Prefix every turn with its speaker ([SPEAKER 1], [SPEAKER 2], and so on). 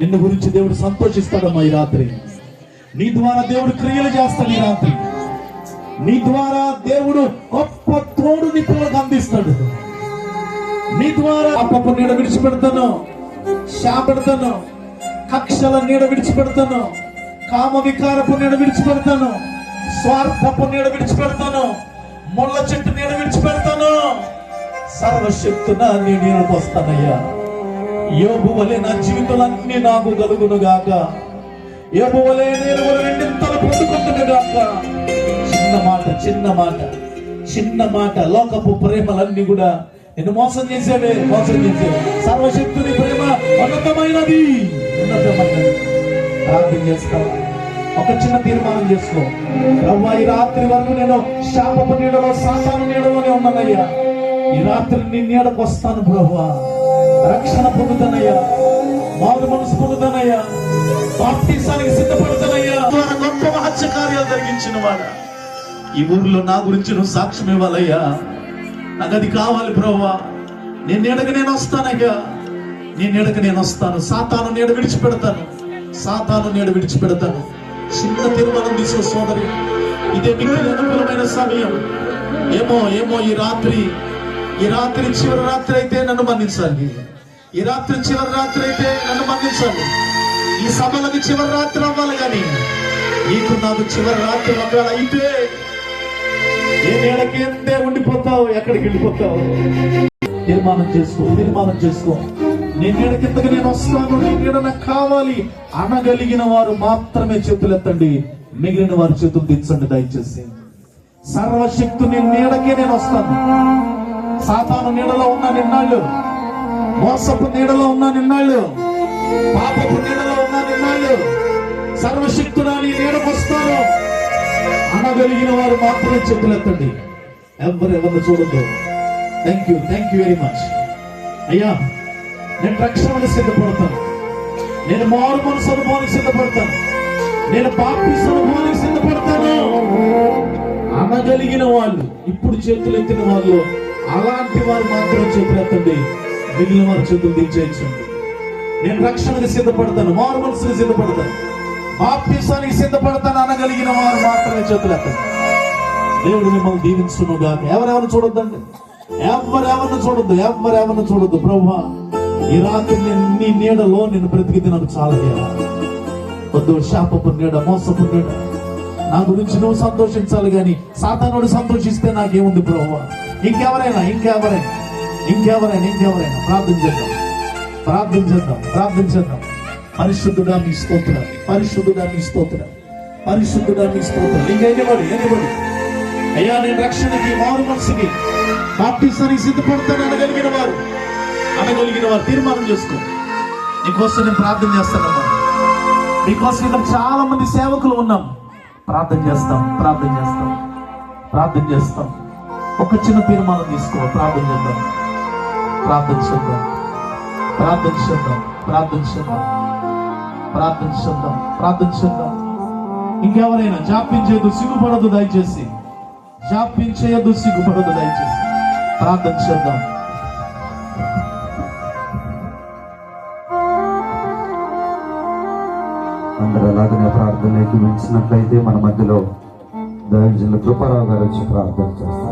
[SPEAKER 1] నిన్ను గురించి దేవుడు సంతోషిస్తాడమ్మా ఈ రాత్రి. నీ ద్వారా దేవుడు క్రియలు చేస్తాడు ఈ రాత్రి. నీ ద్వారా దేవుడు గొప్ప తోడు నీ పిల్లలకు అందిస్తాడు. నీ ద్వారా అప్పపు నీడ విడిచిపెడతాను. శాపెడతాను. కక్షల నీడ విడిచిపెడతాను. కామ వికారపు నీడ విడిచిపెడతాను. స్వార్థపు నీడ విడిచిపెడతాను. ముళ్ళ చెట్టు నీడ విడిచిపెడతాను. సర్వశక్తున నీ నీడకు వస్తానయ్యా. యోబు వలె నా జీవితాలన్నీ నాకు కలుగును గాక యోబు వలె నేను రెండింతలు పొందుకుంటును గాక చిన్న మాట చిన్న మాట చిన్న మాట. లోకపు ప్రేమలన్నీ కూడా నేను మోసం చేసేవే మోసం చేసేవే. సర్వశక్తుని ప్రేమ ఉన్నతమైనది ఉన్నతమైనది. ప్రార్థన చేస్తావా ఒక చిన్న తీర్మానం చేసుకో. ప్రవ్వా ఈ రాత్రి వరకు నేను శాపపు నీడలో సాతాను నీడలోనే ఉన్నానయ్యా. ఈ రాత్రి నీ నీడకు వస్తాను ప్రభువా రక్షణ పొందుతానయ్యా. మారు మనసు పొందుతానయ్యా. బాప్తీసానికి సిద్ధపడతానయ్యా. గొప్ప మహత్య కార్యాలు జరిగించిన వాడు. ఈ ఊర్లో నా గురించి నువ్వు సాక్ష్యం ఇవ్వాలయ్యా. నాకు అది కావాలి ప్రభువా నేను నీడకు నేను వస్తానయ్యా. నీ నీడకు నేను వస్తాను. సాతాను నీడ విడిచిపెడతాను. సాతాను నీడ విడిచిపెడతాను. చిన్న తీర్మానం తీసిన సోదరి. ఇదే మిగిలిన అనుకూలమైన సమయం. ఏమో ఏమో ఈ రాత్రి. ఈ రాత్రి చివరి రాత్రి అయితే నన్ను మన్నించాలి. ఈ రాత్రి చివరి రాత్రి అయితే నన్ను మన్నించాలి ఈ సభలకు చివరి రాత్రి అవ్వాలి కానీ నీకు నాకు చివరి రాత్రి ఒకవేళ అయితే ఏ నీడకి ఉండిపోతావు ఎక్కడికి వెళ్ళిపోతావు? తీర్మానం చేసుకో తీర్మానం చేసుకో. నేను నీడ కిందకి నేను వస్తాను నేను నీడ నాకు కావాలి. అనగలిగిన వారు మాత్రమే చేతులెత్తండి. మిగిలిన వారి చేతులు దించండి దయచేసి. సర్వశక్తుని నీడకే నేను వస్తాను. సాతాను నీడలో ఉన్న నిన్నాళ్ళు మోసపు నీడలో ఉన్న నిన్నాళ్ళు. పాపపు నీడలో ఉన్న నిన్నాళ్ళు. సర్వశక్తుడా నీ నీడకు అనగలిగిన వారు మాత్రమే చెప్పులెత్తండి ఎవరు ఎవరిని చూడద్దు. Thank you thank you very much అయ్యా నేను రక్షణకు సిద్ధపడతాను. నేను మారు మనసు అనుభవానికి సిద్ధపడతాను. నేను బాప్తిస్ అనుభవానికి సిద్ధపడతాను. అనగలిగిన వాళ్ళు ఇప్పుడు చేతులు ఎత్తిన వాళ్ళు అలాంటి వారు మాత్రం చేతులు ఎత్తండి మిగిలిన వారి చేతులు దించేయించండి నేను రక్షణకు సిద్ధపడతాను మారు మనసుకు సిద్ధపడతాను. బాప్తిసానికి సిద్ధపడతాను అనగలిగిన వారు మాత్రమే చేతులు దేవుడు మిమ్మల్ని దీవించును గాక. ఎవరెవరు చూడొద్దండి? ఎవరెవరిని చూడొద్దు? ఎవరెవరిని చూడొద్దు? బ్రహ్మ ఈ రాత్రి నేను నీ నీడలో నేను బ్రతికితే నాకు చాలా వద్దు శాపపు నీడ మోసపు నీడ. నా గురించి నువ్వు సంతోషించాలి కానీ సాతానుడు సంతోషిస్తే నాకేముంది ప్రభు? ఇంకెవరైనా ఇంకెవరైనా? ఇంకెవరైనా ఇంకెవరైనా ప్రార్థన చేద్దాం. ప్రార్థన చేద్దాం ప్రార్థన చేద్దాం. పరిశుద్ధుడా మీ స్తోత్ర. పరిశుద్ధుడా మీ స్తోత్ర. పరిశుద్ధుడా మీ స్తోత్ర. ఇంకా ఎనిబడి ఎనిబడి అయ్యా నేను రక్షణకి మారు మనసుకి బాప్టిసానికి సిద్ధపడతాను అనగలిగిన వారు. అనగలిగిన వారు తీర్మానం చేసుకో. నీకోసం నేను ప్రార్థన చేస్తానమ్మా నీకోసం ఇక్కడ చాలా మంది సేవకులు ఉన్నాం. ప్రార్థన చేస్తాం ప్రార్థన చేస్తాం. ప్రార్థన చేస్తాం. ఒక చిన్న తీర్మానం తీసుకో ప్రార్థన చేద్దాం. ప్రార్థన శబ్దం ప్రార్థన శబ్దం ప్రార్థన శబ్దం ప్రార్థన శబ్దం ప్రార్థన శబ్దం ఇంకెవరైనా జాప్యం చేయదు సిగ్గుపడదు దయచేసి. జాప్యం చేయదు సిగ్గుపడదు దయచేసి. ప్రార్థన శబ్దం
[SPEAKER 2] అందరూ అలాగనే ప్రార్థనలోకి మించినట్లయితే మన మధ్యలో దైవజనులు కృపారావు గారు వచ్చి ప్రార్థన చేస్తారు.